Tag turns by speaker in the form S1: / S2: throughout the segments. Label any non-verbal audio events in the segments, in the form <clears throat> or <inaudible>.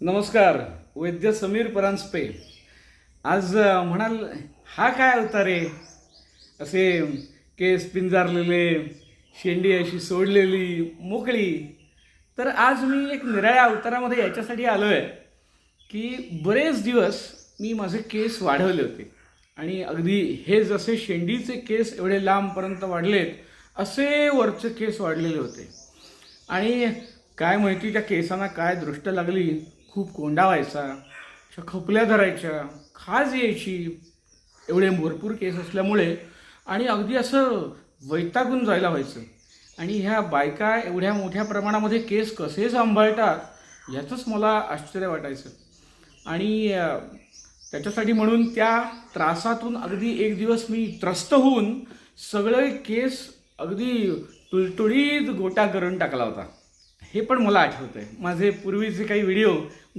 S1: नमस्कार वैद्य समीर परांजपे. आज म्हणाल हा काय होता रे असे केस पिंजारलेले शेंडी अशी सोडलेली मोकळी. तर आज मी एक निराळ्या अवतारामध्ये याच्यासाठी आलो आहे की बरेच दिवस मी माझे केस वाढवले होते. आणि अगदी हे जसे शेंडीचे केस एवढे लांबपर्यंत वाढलेत असे वरचे केस वाढलेले होते. आणि काय माहिती त्या केसांना काय दृष्ट लागली? खूप कोंडा व्हायचा अशा खपल्या धरायच्या खाज यायची. एवढे भरपूर केस असल्यामुळे आणि अगदी असं वैतागून जायला व्हायचं. आणि ह्या बायका एवढ्या मोठ्या प्रमाणामध्ये केस कसे सांभाळतात याचंच मला आश्चर्य वाटायचं. आणि त्याच्यासाठी म्हणून त्या त्रासातून अगदी एक दिवस मी त्रस्त होऊन सगळे केस अगदी तुळतुळीत गोटा करून टाकला होता. हे पण मला आठवतंय. आहे माझे पूर्वीचे काही व्हिडिओ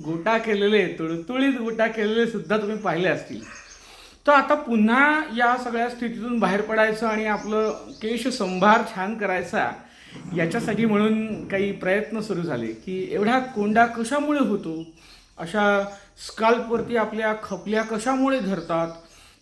S1: गोटा केलेले तुळतुळीत गोटा केलेले सुद्धा तुम्ही पाहिले असतील. तर आता पुन्हा या सगळ्या स्थितीतून बाहेर पडायचं आणि आपलं केश संभार छान करायचा याच्यासाठी म्हणून काही प्रयत्न सुरू झाले की एवढा कोंडा कशामुळे होतो? अशा स्काल्पवरती आपल्या खपल्या कशामुळे धरतात?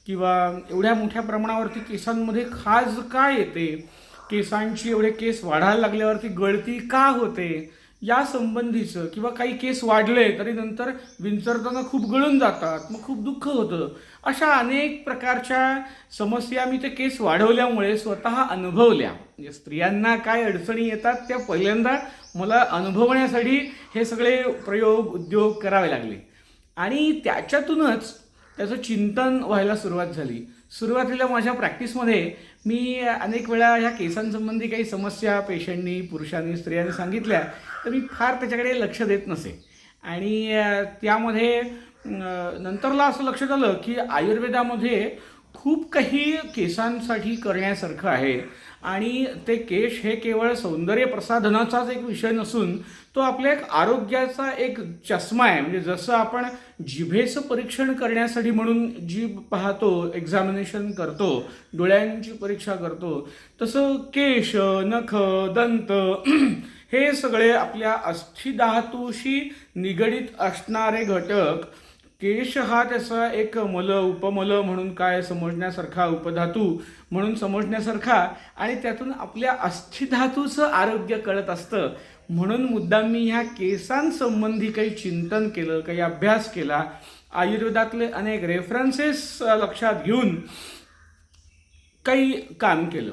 S1: किंवा एवढ्या मोठ्या प्रमाणावरती केसांमध्ये खाज का येते? केसांची एवढे केस वाढायला लागल्यावरती गळती का होते? या संबंधीचं किंवा काही केस वाढले तरी नंतर विंचरताना खूप गळून जातात मग खूप दुःख होतं. अशा अनेक प्रकारच्या समस्या मी ते केस वाढवल्यामुळे स्वतः अनुभवल्या. म्हणजे स्त्रियांना काय अडचणी येतात त्या पहिल्यांदा मला अनुभवण्यासाठी हे सगळे प्रयोग उद्योग करावे लागले. आणि त्याच्यातूनच त्याचं चिंतन व्हायला सुरुवात झाली. सुरुवातीला माझ्या प्रॅक्टिसमध्ये मी अनेक वेळा ह्या केसांसंबंधी काही समस्या पेशंटनी पुरुषांनी स्त्रियांनी सांगितल्या तर मी फार त्याच्याकडे लक्ष देत नसे. आणि त्यामध्ये नंतरला असं लक्षात आलं की आयुर्वेदामध्ये खूप काही केसांसाठी करण्यासारखं आहे. आणि ते केश हे केवळ सौंदर्य प्रसाधनाचाच एक विषय नसून तो आपल्या एक आरोग्याचा एक चष्मा आहे. म्हणजे जसं आपण जिभेचं परीक्षण करण्यासाठी म्हणून जीभ पाहतो एक्झामिनेशन करतो डोळ्यांची परीक्षा करतो तसं केश नख दंत <clears throat> हे सगळे आपल्या अस्थिधातूशी निगडीत असणारे घटक केश हा त्याचा एक मल उपमल म्हणून काय समजण्यासारखा उपधातू म्हणून समजण्यासारखा आणि त्यातून आपल्या अस्थिधातूचं आरोग्य कळत असतं. म्हणून मुद्दाम मी ह्या केसांसंबंधी काही चिंतन केलं काही अभ्यास केला. आयुर्वेदातले अनेक रेफरन्सेस लक्षात घेऊन काही काम केलं.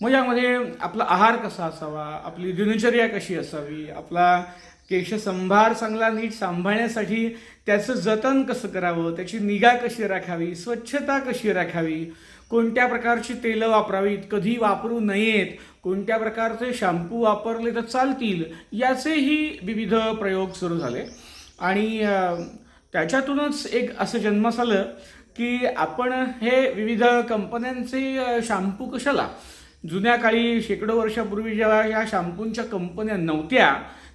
S1: मग यामध्ये आपला आहार कसा असावा? आपली दिनचर्या कशी असावी? आपला केशसंभार चांगला नीट सांभाळण्यासाठी त्याचं जतन कसं करावं? त्याची निगा कशी राखावी? स्वच्छता कशी राखावी? कोणत्या प्रकारची तेलं वापरावीत? कधी वापरू नयेत? कोणत्या प्रकारचे शॅम्पू वापरले तर चालतील? याचेही विविध प्रयोग सुरू झाले. आणि त्याच्यातूनच एक असं जन्मास आलं की आपण हे विविध कंपन्यांचे शॅम्पू कशाला? जुन्या काळी शेकडो वर्षापूर्वी जेव्हा या शॅम्पूंच्या कंपन्या नव्हत्या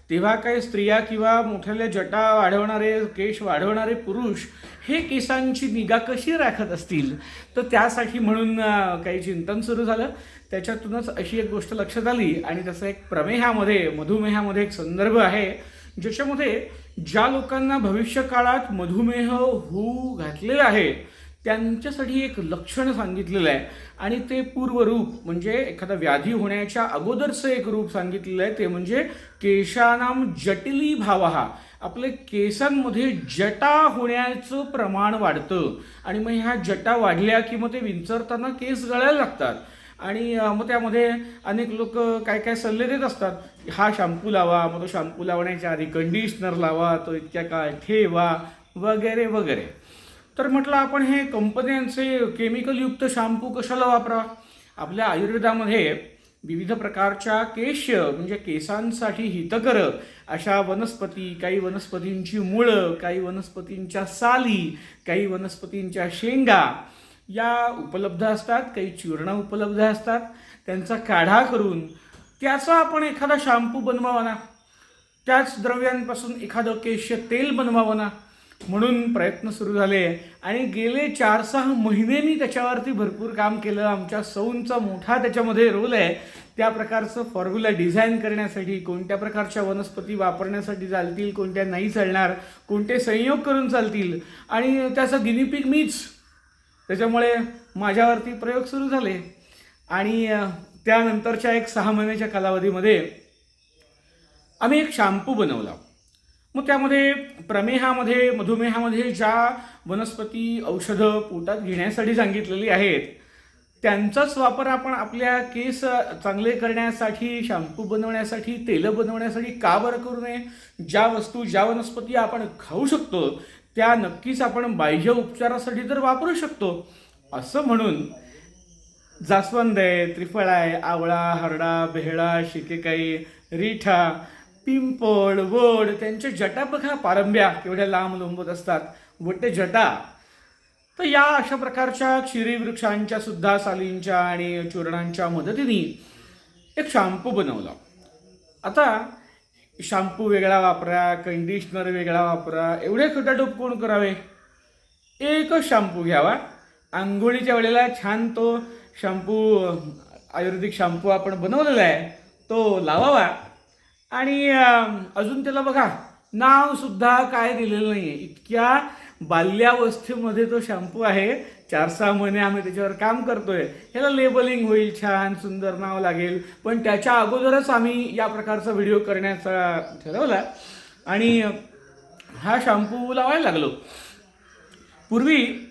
S1: तेव्हा काही स्त्रिया किंवा मोठ्याल्या जटा वाढवणारे केश वाढवणारे पुरुष हे केसांची निगा कशी राखत असतील? तर त्यासाठी म्हणून काही चिंतन सुरू झालं. त्याच्यातूनच अशी एक गोष्ट लक्षात आली आणि तसं एक प्रमेहामध्ये मधुमेहामध्ये एक संदर्भ आहे ज्याच्यामध्ये ज्या लोकांना भविष्यकाळात मधुमेह होऊ घातलेला आहे त्यांच्यासाठी एक लक्षण सांगितलेलं आहे. आणि ते पूर्वरूप म्हणजे एखादा व्याधी होण्याच्या अगोदरचं एक रूप सांगितलेलं आहे ते म्हणजे केशानाम जटिली भावहा आपले केसांमध्ये जटा होण्याचं प्रमाण वाढतं. आणि मग ह्या जटा वाढल्या की मग ते विंचरताना केस गळायला लागतात. आणि मग त्यामध्ये अनेक लोक काय काय सल्ले देत असतात. हा शॅम्पू लावा मग तो शॅम्पू लावण्याच्या आधी कंडिशनर लावा तो इतक्या काळ ठेवा वगैरे वगैरे. तर म्हटलं आपण हे कंपन्यांचे केमिकलयुक्त शॅम्पू कशाला वापरा? आपल्या आयुर्वेदामध्ये विविध प्रकारच्या केश म्हणजे केसांसाठी हितकर अशा वनस्पती काही वनस्पतींची मुळं काही वनस्पतींच्या साली काही वनस्पतींच्या शेंगा या उपलब्ध असतात काही चूर्ण उपलब्ध असतात. त्यांचा काढा करून त्याचा आपण एखादा शॅम्पू बनवावा ना? त्याच द्रव्यांपासून एखादं केश तेल बनवावं ना? म्हणून प्रयत्न सुरू झाले. आणि गेले चार सहा महिने मी त्याच्यावरती भरपूर काम केलं. आमच्या सौंचा मोठा त्याच्यामध्ये रोल आहे. त्या प्रकारचं फॉर्म्युला डिझाईन करण्यासाठी कोणत्या प्रकारच्या वनस्पती वापरण्यासाठी चालतील कोणत्या नाही चालणार कोणते संयोग करून चालतील. आणि त्याचं गिनीपिक मीच. त्याच्यामुळे माझ्यावरती प्रयोग सुरू झाले. आणि त्यानंतरच्या एक सहा महिन्याच्या कालावधीमध्ये आम्ही एक शॅम्पू बनवला. मग त्यामध्ये प्रमेहामध्ये मधुमेहामध्ये ज्या वनस्पती औषधं पोटात घेण्यासाठी सांगितलेली आहेत त्यांचाच वापर आपण आपल्या केस चांगले करण्यासाठी शॅम्पू बनवण्यासाठी तेलं बनवण्यासाठी का बरं करू नये? ज्या वस्तू ज्या वनस्पती आपण खाऊ शकतो त्या नक्कीच आपण बाह्य उपचारासाठी तर वापरू शकतो. असं म्हणून जास्वंद आहे त्रिफळ आहे आवळा हरडा बेहळा शिकेकाई रिठा पिंपळ वड त्यांच्या जटा बघा पारंब्या केवढ्या लांब लोंबत असतात. वट्टे जटा. तर या अशा प्रकारच्या क्षीरी वृक्षांच्या सुद्धा सालींच्या आणि चूर्णांच्या मदतीने एक शॅम्पू बनवला. आता शॅम्पू वेगळा वापरा कंडिशनर वेगळा वापरा एवढे खटाटोप कोण करावे? एकच शॅम्पू घ्यावा. आंघोळीच्या वेळेला छान तो शॅम्पू आयुर्वेदिक शॅम्पू आपण बनवलेला आहे तो लावावा. आणि अजून त्याला बघा नावसुद्धा काय दिलेलं नाही आहे इतक्या बाल्यावस्थेमध्ये तो शॅम्पू आहे. चार सहा महिने आम्ही त्याच्यावर काम करतोय. ह्याला लेबलिंग होईल छान सुंदर नाव लागेल. पण त्याच्या अगोदरच आम्ही या प्रकारचा व्हिडिओ करण्याचा ठरवला. आणि हा शॅम्पू लावायला लागलो. पूर्वी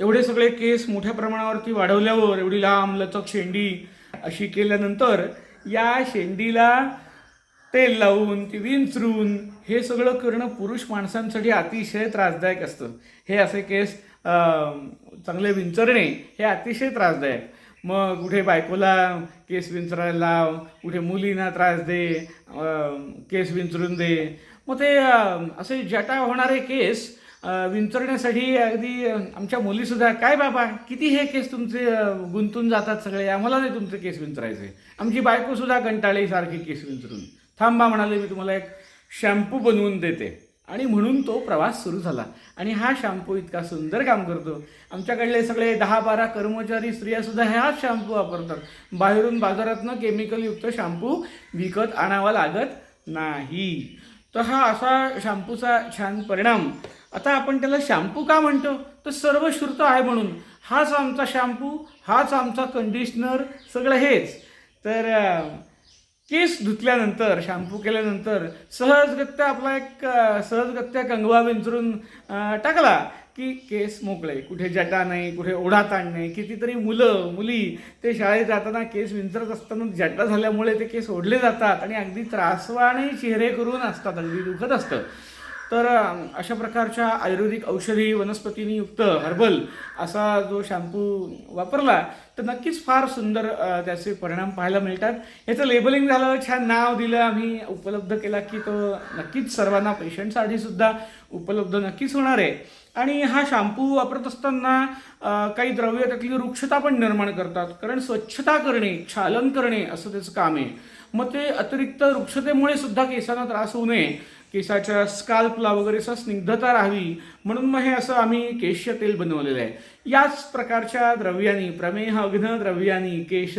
S1: एवढे सगळे केस मोठ्या प्रमाणावरती वाढवल्यावर एवढी लांब लचक शेंडी अशी केल्यानंतर या शेंडीला तेल लावून ती विंचरून हे सगळं करणं पुरुष माणसांसाठी अतिशय त्रासदायक असतं. हे असे केस चांगले विंचरणे हे अतिशय त्रासदायक. मग कुठे बायकोला केस विंचरायला लाव कुठे मुलींना त्रास दे केस विंचरून दे. मग ते असे जटा होणारे केस विंचरण्यासाठी अगदी आमच्या मुलीसुद्धा काय बाबा किती हे केस तुमचे गुंतून जातात सगळे? आम्हाला नाही तुमचे केस विंचरायचे. आमची बायकोसुद्धा कंटाळी सारखी केस विंचरून. थांबा म्हणाले मी तुम्हाला एक शॅम्पू बनवून देते. आणि म्हणून तो प्रवास सुरू झाला. आणि हा शॅम्पू इतका सुंदर काम करतो. आमच्याकडले सगळे दहा बारा कर्मचारी स्त्रियासुद्धा हाच शॅम्पू वापरतात. बाहेरून बाजारातनं केमिकलयुक्त शॅम्पू विकत आणावा लागत नाही. तर हा असा शॅम्पूचा छान परिणाम. आता आपण त्याला शॅम्पू का म्हणतो? तर सर्वश्रुत आहे म्हणून. हाच आमचा शॅम्पू हाच आमचा कंडिशनर सगळं हेच. तर केस धुतल्यानंतर शॅम्पू केल्यानंतर सहजगत्या आपला एक सहजगत्या कंगवा विंचरून टाकला की केस मोकळे कुठे जटा नाही कुठे ओढाताण नाही कितीतरी मुलं मुली ते शाळेत जाताना केस विंचरत असताना जटा झाल्यामुळे ते केस ओढले जातात आणि अगदी त्रासवाने चेहरे करून असतात अगदी दुखत असतं. तर अशा प्रकारच्या आयुर्वेदिक औषधी वनस्पतींनी युक्त हर्बल असा जो शॅम्पू वापरला तर नक्कीच फार सुंदर त्याचे परिणाम पाहायला मिळतात. याचं लेबलिंग झालं छान नाव दिलं आम्ही उपलब्ध केला की तो नक्कीच सर्वांना पेशंटसाठी सुद्धा उपलब्ध नक्कीच होणार आहे. आणि हा शॅम्पू वापरत असताना काही द्रव्य त्यातली वृक्षता पण निर्माण करतात कारण स्वच्छता करणे क्षालन करणे असं त्याचं काम आहे. मग ते अतिरिक्त वृक्षतेमुळे सुद्धा केसांना त्रास होऊ नये केसाच्या स्काल्पला वगैरे असं स्निग्धता राहावी म्हणून मग हे असं आम्ही केश तेल बनवलेलं आहे. याच प्रकारच्या द्रव्यांनी प्रमेह अग्न द्रव्यानी केश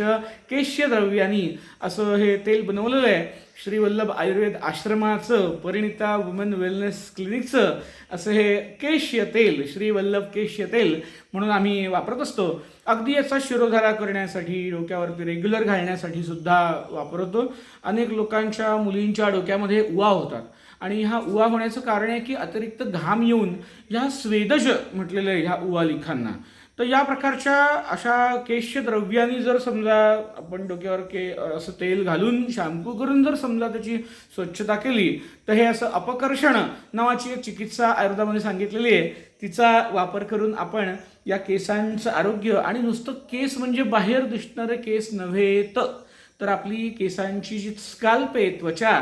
S1: केश्य द्रव्यानी असं हे तेल बनवलेलं आहे. श्रीवल्लभ आयुर्वेद आश्रमाचं परिणिता वुमन वेलनेस क्लिनिकचं असं हे केश्य तेल श्रीवल्लभ केश्य तेल म्हणून आम्ही वापरत असतो. अगदी याचा शिरोधारा करण्यासाठी डोक्यावरती रेग्युलर घालण्यासाठी सुद्धा वापरतो. अनेक लोकांच्या मुलींच्या डोक्यामध्ये उवा होतात. आणि हा उवा होण्याचं कारण आहे की अतिरिक्त घाम येऊन ह्या स्वेदज म्हटलेलं आहे ह्या उवा लिखांना. तर या प्रकारच्या अशा केशच्या द्रव्यांनी जर समजा आपण डोक्यावर के असं तेल घालून शॅम्पू करून जर समजा त्याची स्वच्छता केली तर हे असं अपकर्षण नावाची एक चिकित्सा आयुर्वेदामध्ये सांगितलेली आहे. तिचा वापर करून आपण या केसांचं आरोग्य आणि नुसतं केस म्हणजे बाहेर दिसणारे केस नव्हे तर तर आपली केसांची जी स्काल्प आहे त्वचा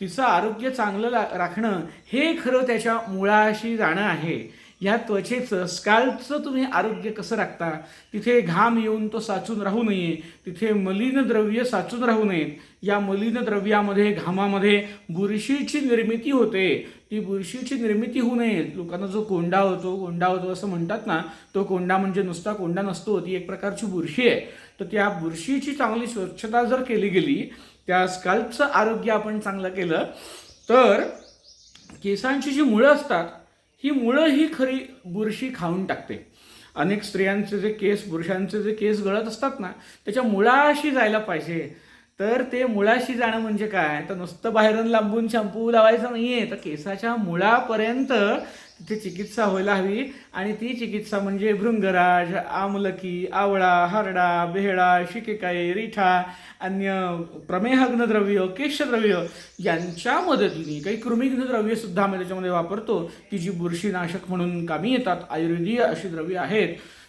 S1: तिचं आरोग्य चांगलं ला राखणं हे खरं त्याच्या मुळाशी जाणं आहे. या त्वचेचं स्काल्पचं तुम्ही आरोग्य कसं राखता? तिथे घाम येऊन तो साचून राहू नये. तिथे मलिन द्रव्य साचून राहू नयेत. या मलिन द्रव्यामध्ये घामामध्ये बुरशीची निर्मिती होते. ती बुरशीची निर्मिती होऊ नये लोकांना जो कोंडा होतो कोंडा होतो असं म्हणतात ना तो कोंडा म्हणजे नुसता कोंडा नसतो ती एक प्रकारची बुरशी आहे. तर त्या बुरशीची चांगली स्वच्छता जर केली गेली त्या स्काल्पचं आरोग्य आपण चांगलं केलं तर केसांची जी मुळं असतात ही मुळं ही खरी बुरशी खाऊन टाकते. अनेक स्त्रियांचे जे केस पुरुषांचे जे केस गळत असतात ना त्याच्या मुळाशी जायला पाहिजे. तर ते मुळाशी जाणं म्हणजे काय? तर नुसतं बाहेरून लांबून शॅम्पू लावायचं नाहीये. तर केसाच्या मुळापर्यंत तिथे चिकित्सा व्हायला हवी आणि ती चिकित्सा म्हणजे भृंगराज आमलकी आवळा हरडा बेहडा शिकेकाई रिठा अन्य प्रमेहग्नद्रव्य केशद्रव्य यांच्या मदतीने काही कृमिघ्न सुद्धा आम्ही त्याच्यामध्ये वापरतो की जी बुरशीनाशक म्हणून कामी येतात आयुर्वेदीय अशी द्रव्य आहेत.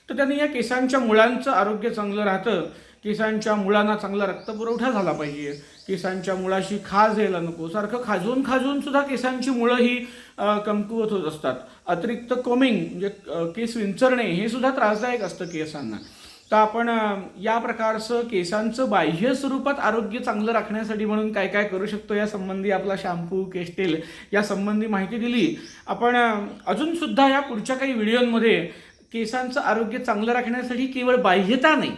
S1: तर त्यांनी या केसांच्या मुळांचं आरोग्य चांगलं राहतं. केसांच्या मुळांना चांगला रक्तपुरवठा झाला पाहिजे. केसांच्या मुळाशी खाज यायला नको. सारखं खाजून खाजून सुद्धा केसांची मुळं ही कमकुवत होत असतात. अतिरिक्त कोमिंग म्हणजे केस विंचरणे हे सुद्धा त्रासदायक असतं केसांना. तर आपण या प्रकारचं केसांचं बाह्य स्वरूपात आरोग्य चांगलं राखण्यासाठी म्हणून काय काय करू शकतो या संबंधी आपला शॅम्पू केश तेल या संबंधी माहिती दिली. आपण अजूनसुद्धा अजून सुद्धा या पुढच्या काही व्हिडिओमध्ये केसांचं आरोग्य चांगलं राखण्यासाठी केवळ बाह्यता नाही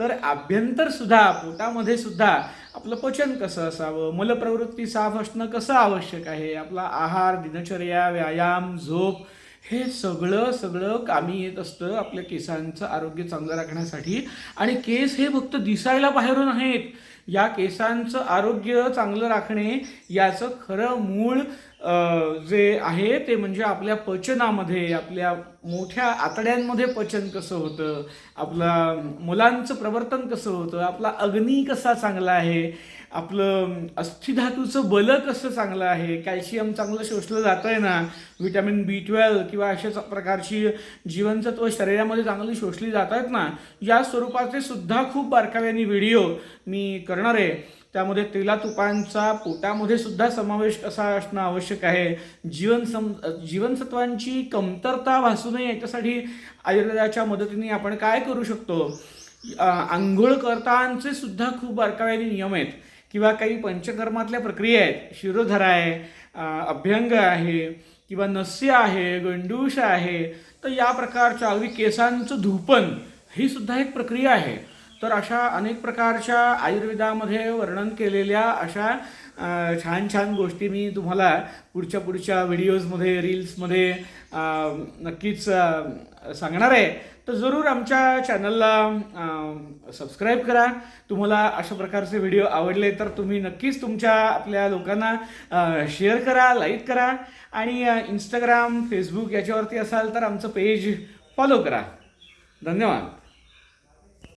S1: तर आभ्यंतर सुद्धा पोटामध्ये सुद्धा आपलं पचन कसं असावं? मलप्रवृत्ती साफ असणं कसं आवश्यक आहे? आपला आहार दिनचर्या व्यायाम झोप हे सगळं सगळं कामी येत असतं आपल्या केसांचं आरोग्य चांगलं राखण्यासाठी. आणि केस हे फक्त दिसायला बाहेरून आहेत. या केसांचं आरोग्य चांगलं राखणे याचं खरं मूळ जे आहे ते म्हणजे आपल्या पचनामध्ये आपल्या मोठ्या आतड्यांमध्ये पचन कसं होतं आपला मुलांचं प्रवर्तन कसं होतं आपला अग्नी कसा चांगला आहे आपलं अस्थिधातूचं बल कसं चांगलं आहे कॅल्शियम चांगलं शोषलं जातं आहे ना विटॅमिन बी ट्वेल्व किंवा अशा प्रकारची जीवनसत्व शरीरामध्ये चांगली शोषली जात आहेत ना या स्वरूपाचे सुद्धा खूप बारकाव्याने व्हिडिओ मी करणार आहे. त्यामध्ये तेला तुपांचा पोटामध्ये सुद्धा समावेश असा असणं आवश्यक आहे? जीवन सम जीवनसत्वांची कमतरता भासू नये याच्यासाठी आयुर्वेदाच्या मदतीने आपण काय करू शकतो? आंघोळ करतांचे सुद्धा खूप बारकाव्याने नियम आहेत. किंवा काही पंचकर्मातल्या प्रक्रिया आहेत. शिरोधरा आहे अभ्यंग आहे किंवा नस्य आहे गंडूष आहे. तर या प्रकारच्या अगदी केसांचं धुपन ही सुद्धा एक प्रक्रिया आहे. तर अशा अनेक प्रकारच्या आयुर्वेदामध्ये वर्णन केलेल्या अशा छान छान गोष्टी मी तुम्हाला पुढच्या पुढच्या व्हिडिओजमध्ये रील्समध्ये नक्कीच सांगणार आहे. तर जरूर आमच्या चॅनलला सबस्क्राईब करा. तुम्हाला अशा प्रकारचे व्हिडिओ आवडले तर तुम्ही नक्कीच तुमच्या आपल्या लोकांना शेअर करा लाईक करा. आणि इंस्टाग्राम फेसबुक याच्यावरती असाल तर आमचं पेज फॉलो करा. धन्यवाद.